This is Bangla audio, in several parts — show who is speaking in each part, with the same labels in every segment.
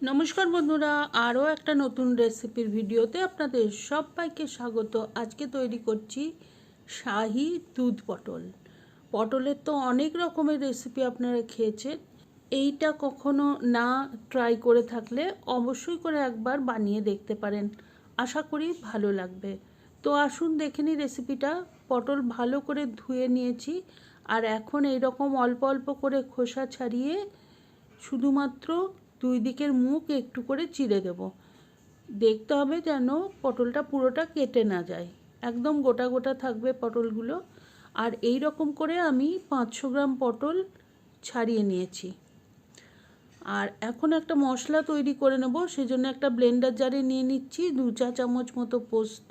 Speaker 1: নমস্কার বন্ধুরা, আরও একটা নতুন রেসিপির ভিডিওতে আপনাদের সবাইকে স্বাগত। আজকে তৈরি করছি শাহি দুধ পটল। পটলের তো অনেক রকমের রেসিপি আপনারা খেয়েছেন। এইটা কখনো না ট্রাই করে থাকলে অবশ্যই করে একবার বানিয়ে দেখতে পারেন। আশা করি ভালো লাগবে। তো আসুন দেখে নিই রেসিপিটা পটল ভালো করে ধুয়ে নিয়েছি আর এখন এই রকম অল্প অল্প করে খোসা ছাড়িয়ে শুধুমাত্র দুই দিকের মুখ একটু করে চিড়ে দেব। দেখতে হবে যেন পটলটা পুরোটা কেটে না যায়। একদম গোটা গোটা থাকবে পটলগুলো। আর এই রকম করে আমি পাঁচশো গ্রাম পটল ছাড়িয়ে নিয়েছি। আর এখন একটা মশলা তৈরি করে নেব। সেজন্য একটা ব্লেন্ডার জারে নিয়ে নিচ্ছি। দু চা চামচ মতো পোস্ত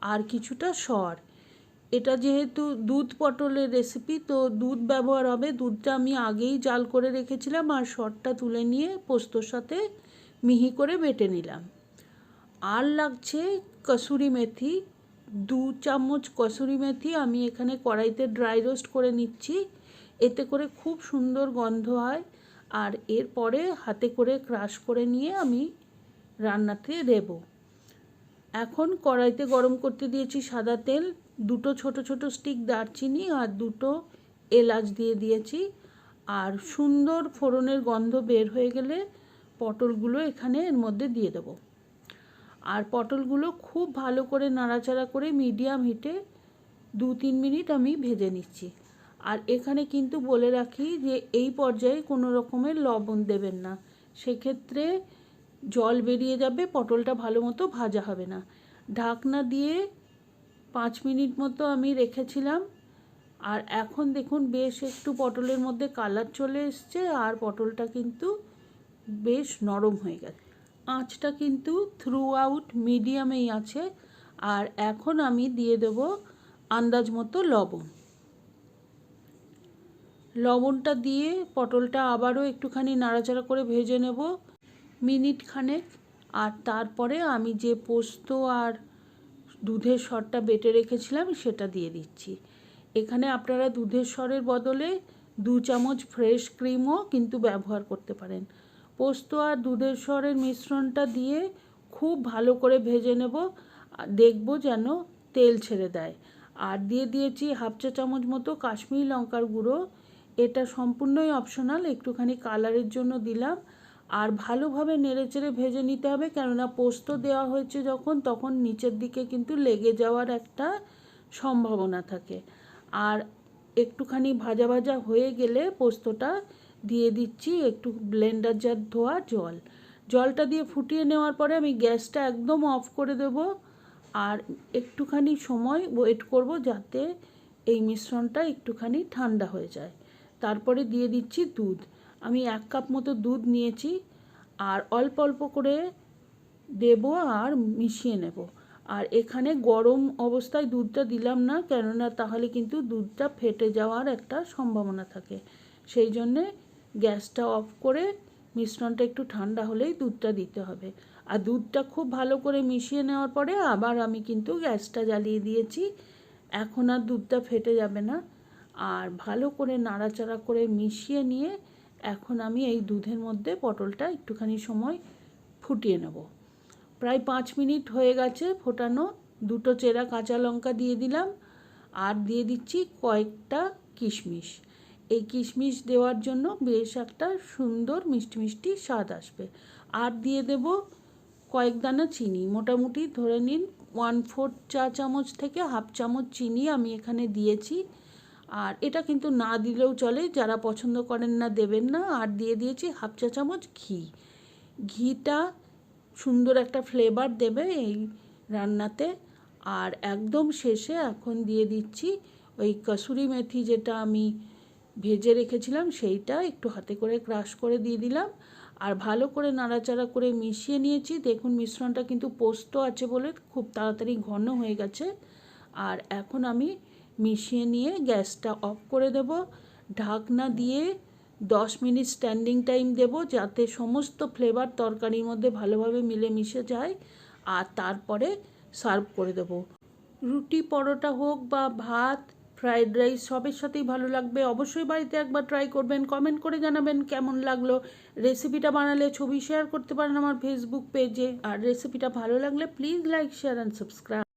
Speaker 1: আর কিছুটা সর। এটা যেহেতু দুধ পটলের রেসিপি তো দুধ ব্যবহার হবে। দুধটা আমি আগেই জাল করে রেখেছিলাম আর সরটা তুলে নিয়ে পোস্তর সাথে মিহি করে বেটে নিলাম। আর লাগছে কসুরি মেথি। দু চামচ কসুরি মেথি আমি এখানে কড়াইতে ড্রাই রোস্ট করে নিচ্ছি। এতে করে খুব সুন্দর গন্ধ হয়। আর এরপরে হাতে করে ক্রাশ করে নিয়ে আমি রান্নাতে দেবো। এখন কড়াইতে গরম করতে দিয়েছি সাদা তেল, দুটো ছোট ছোট স্টিক দারচিনি আর দুটো এলাচ দিয়ে দিয়েছি। আর সুন্দর ফোড়নের গন্ধ বের হয়ে গেলে পটলগুলো এখানে এর মধ্যে দিয়ে দেবো। আর পটলগুলো খুব ভালো করে নাড়াচাড়া করে মিডিয়াম হিটে দু তিন মিনিট আমি ভেজে নিচ্ছি। আর এখানে কিন্তু বলে রাখি যে এই পর্যায়ে কোনো রকমের লবণ দেবেন না। সেক্ষেত্রে জল বেরিয়ে যাবে, পটলটা ভালো মতো ভাজা হবে না। ঢাকনা দিয়ে পাঁচ মিনিট মতো আমি রেখেছিলাম। আর এখন দেখুন, বেশ একটু পটলের মধ্যে কালার চলে এসছে আর পটলটা কিন্তু বেশ নরম হয়ে গেছে। আঁচটা কিন্তু থ্রু আউট মিডিয়ামেই আছে। আর এখন আমি দিয়ে দেব আন্দাজ মতো লবণ। লবণটা দিয়ে পটলটা আবারও একটুখানি নাড়াচাড়া করে ভেজে নেব। মিনিট খানেক। আর তারপরে আমি যে পোস্ত আর দুধের স্বরটা বেটে রেখেছিলাম, সেটা দিয়ে দিচ্ছি। এখানে আপনারা দুধের স্বরের বদলে দু চামচ ফ্রেশ ক্রিমও কিন্তু ব্যবহার করতে পারেন। পোস্ত আর দুধের স্বরের মিশ্রণটা দিয়ে খুব ভালো করে ভেজে নেব। দেখব যেন তেল ছেড়ে দেয়। আর দিয়ে দিয়েছি হাফ চা চামচ মতো কাশ্মীরি লঙ্কার গুঁড়ো। এটা সম্পূর্ণই অপশনাল একটুখানি কালারের জন্য দিলাম। আর ভালোভাবে নেড়েচেড়ে ভেজে নিতে হবে। কেননা পোস্ত দেওয়া হয়েছে যখন, তখন নিচের দিকে কিন্তু লেগে যাওয়ার একটা সম্ভাবনা থাকে। আর একটুখানি ভাজা ভাজা হয়ে গেলে পোস্তটা দিয়ে দিচ্ছি একটু ব্লেন্ডার জার ধোয়া জল। জলটা দিয়ে ফুটিয়ে নেওয়ার পরে আমি গ্যাসটা একদম অফ করে দেব। আর একটুখানি সময় ওয়েট করব যাতে এই মিশ্রণটা একটুখানি ঠান্ডা হয়ে যায়। তারপরে দিয়ে দিচ্ছি দুধ। আমি এক কাপ মতো দুধ নিয়েছি, আর অল্প অল্প করে দেব আর মিশিয়ে নেব। আর এখানে গরম অবস্থায় দুধটা দিলাম না, কেননা তাহলে কিন্তু দুধটা ফেটে যাওয়ার একটা সম্ভাবনা থাকে। সেই জন্যে গ্যাসটা অফ করে মিশ্রণটা একটু ঠান্ডা হলেই দুধটা দিতে হবে। আর দুধটা খুব ভালো করে মিশিয়ে নেওয়ার পরে আবার আমি কিন্তু গ্যাসটা জ্বালিয়ে দিয়েছি। এখন আর দুধটা ফেটে যাবে না। আর ভালো করে নাড়াচাড়া করে মিশিয়ে নিয়ে এখন আমি এই দুধের মধ্যে পটলটা একটুখানি সময় ফুটিয়ে নেব। প্রায় পাঁচ মিনিট হয়ে গেছে ফোটানো। দুটো চেরা কাঁচা লঙ্কা দিয়ে দিলাম আর দিয়ে দিচ্ছি কয়েকটা কিশমিশ। এই কিশমিশ দেওয়ার জন্য বেশ একটা সুন্দর মিষ্টি মিষ্টি স্বাদ আসবে। আর দিয়ে দেব কয়েক দানা চিনি। মোটামুটি ধরে নিন ওয়ান ফোর চা চামচ থেকে হাফ চামচ চিনি আমি এখানে দিয়েছি। আর এটা কিন্তু না দিলেও চলে, যারা পছন্দ করেন না দেবেন না। আর দিয়ে দিয়েছি হাফ চা চামচ ঘি। ঘিটা সুন্দর একটা ফ্লেভার দেবে এই রান্নাতে। আর একদম শেষে এখন দিয়ে দিচ্ছি ওই কসুরি মেথি যেটা আমি ভেজে রেখেছিলাম, সেইটা একটু হাতে করে ক্রাশ করে দিয়ে দিলাম। আর ভালো করে নাড়াচাড়া করে মিশিয়ে নিয়েছি। দেখুন মিশ্রণটা কিন্তু পোস্ত আছে বলে খুব তাড়াতাড়ি ঘন হয়ে গেছে। আর এখন আমি মিশিয়ে নিয়ে গ্যাসটা অফ করে দেব। ঢাকনা দিয়ে দশ মিনিট স্ট্যান্ডিং টাইম দেব যাতে সমস্ত ফ্লেভার তরকারির মধ্যে ভালোভাবে মিলে মিশে যায় আর তারপরে সার্ভ করে দেব। রুটি, পরোটা হোক বা ভাত, ফ্রাইড রাইস সবের সাথেই ভালো লাগবে। অবশ্যই বাড়িতে একবার ট্রাই করবেন, কমেন্ট করে জানাবেন কেমন লাগল। রেসিপিটা বানালে ছবি শেয়ার করতে পারেন আমার ফেসবুক পেজে আর রেসিপিটা ভালো লাগলে please like share and subscribe